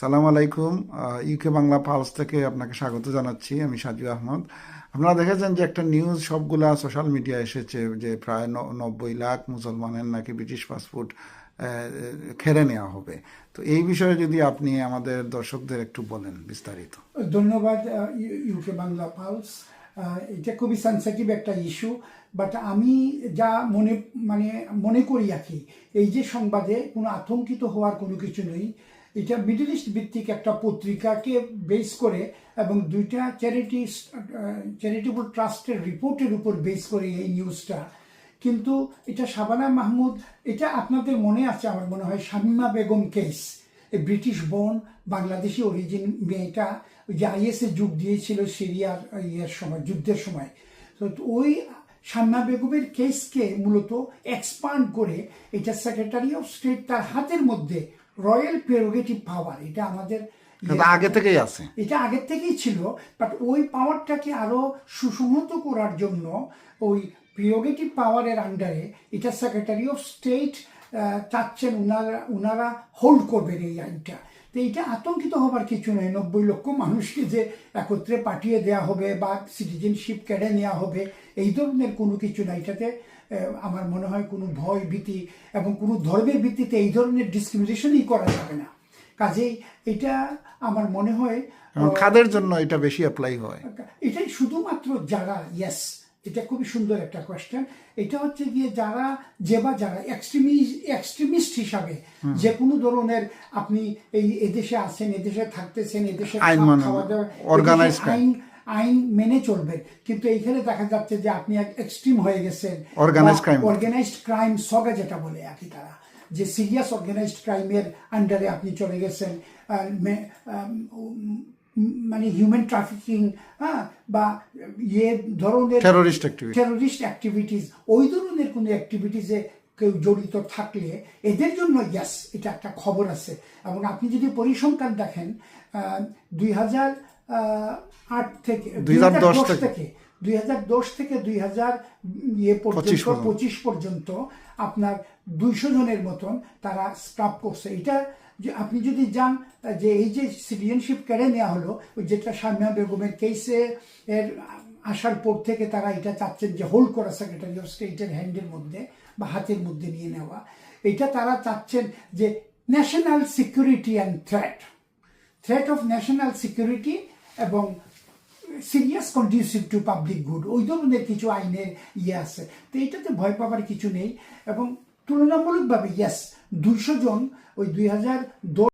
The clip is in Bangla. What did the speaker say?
সালাম আলাইকুম। ইউকে বাংলা পালস থেকে আপনাকে স্বাগত জানাচ্ছি, আমি সাজু আহমদ। আপনারা দেখেছেন যে একটা নিউজ সবগুলা সোশ্যাল মিডিয়া এসেছে যে প্রায় নব্বই লাখ মুসলমানের নাকি ব্রিটিশ পাসপোর্ট খেড়ে নেওয়া হবে। তো এই বিষয়ে যদি আপনি আমাদের দর্শকদের একটু বলেন বিস্তারিত। ধন্যবাদ ইউকে বাংলা পালস। এটা খুবই সেন্সিটিভ একটা ইস্যু বাট আমি যা মনে মানে মনে করি আর কি, এই যে সংবাদে কোনো আতঙ্কিত হওয়ার কোনো কিছু নেই। এটা মিডল ইস্ট ভিত্তিক একটা পত্রিকাকে বেস করে এবং দুইটা চ্যারিটি চ্যারিটেবল ট্রাস্টের রিপোর্টের উপর বেস করে এই নিউজটা কিন্তু এটা শাবানা মাহমুদ এটা আপনাদের মনে আছে আমার মনে হয় শামিমা বেগম কেস ব্রিটিশ বোন বাংলাদেশি অরিজিন মেয়েটা যে আইএসএ যুগ দিয়েছিল সিরিয়ার ইয়ের সময়, যুদ্ধের সময়। তো ওই শামিমা বেগমের কেসকে মূলত এক্সপান্ড করে এটা সেক্রেটারি অফ স্টেট তার হাতের মধ্যে রয়্যাল প্রেরোগেটিভ পাওয়ার এটা আমাদের আগে থেকেই আছে। এটা আগের থেকেই ছিল বাট ওই পাওয়ারটাকে আরও সুসংহত করার জন্য ওই প্রিয়োগেটিভ পাওয়ারের আন্ডারে এটা সেক্রেটারি অফ স্টেট চাচ্ছেন উনারা উনারা হোল্ড করবেন এই আইনটা। তো এইটা আতঙ্কিত হবার কিছু নয় নব্বই লক্ষ মানুষকে যে একত্রে পাঠিয়ে দেওয়া হবে বা সিটিজেনশিপ কেড়ে নেওয়া হবে এই ধরনের কোনো কিছু না। এটাতে আমার মনে হয় কোনো ভয় ভীতি এবং কোনো ধর্মের ভিত্তিতে এই ধরনের ডিসক্রিমিনেশনই করা যাবে না। কাজেই এটা আমার মনে হয় কাদের জন্য এটা বেশি অ্যাপ্লাই হয়? এটাই শুধুমাত্র যারা ইয়েস এটা খুবই সুন্দর একটা কোয়েশ্চেন এটা হচ্ছে গিয়ে যারা যে বা যারা এক্সট্রিমিস্ট এক্সট্রিমিস্ট হিসাবে যে কোনো ধরনের আপনি এই এদেশে আছেন এদেশে থাকতেছেন এদেশে খাওয়া- দাওয়া আইন আইন মেনে চলবে। কিন্তু এইখানে দেখা যাচ্ছে যে আপনি এক এক্সট্রিম হয়ে গেছেন। অর্গানাইজড ক্রাইম সগা যেটা বলে আর কি তারা যে সিরিয়াস অর্গানাইজড ক্রাইমের আন্ডারে আপনি চলে গেছেন মানে হিউম্যান ট্রাফিকিং হ্যাঁ বা ইয়ে ধরনের টেরোরিস্ট অ্যাক্টিভিটিস ওই ধরনের কোনো অ্যাক্টিভিটিসে কেউ জড়িত থাকলে এদের জন্য ইয়াস এটা একটা খবর আছে। এবং আপনি যদি পরিসংখ্যান দেখেন দুই হাজার আট থেকে 2010 2010 থেকে। থেকে। দুই হাজার দশ থেকে দুই হাজার ইয়ে পর্যন্ত পঁচিশ পর্যন্ত আপনার দুইশো জনের মতন তারা স্ক্রাব করছে। এটা যে আপনি যদি যান যে এই যে সিটিজেনশিপ কেড়ে নেওয়া হলো যেটা সামিয়া বেগমের কেসে এর আসার পর থেকে তারা এটা চাচ্ছেন যে হোল্ড করা সেক্রেটারি অফ স্টেটের হ্যান্ডের মধ্যে বা হাতের মধ্যে নিয়ে নেওয়া। এটা তারা চাচ্ছেন যে national security and threat threat of national security এবং serious conducive to public good ওই ধরনের কিছু আইনের ইয়ে আছে। তো এটাতে ভয় পাবার কিছু নেই এবং তুলনামূলকভাবে ইয়াস দুশো জন ওই দুই হাজার দশ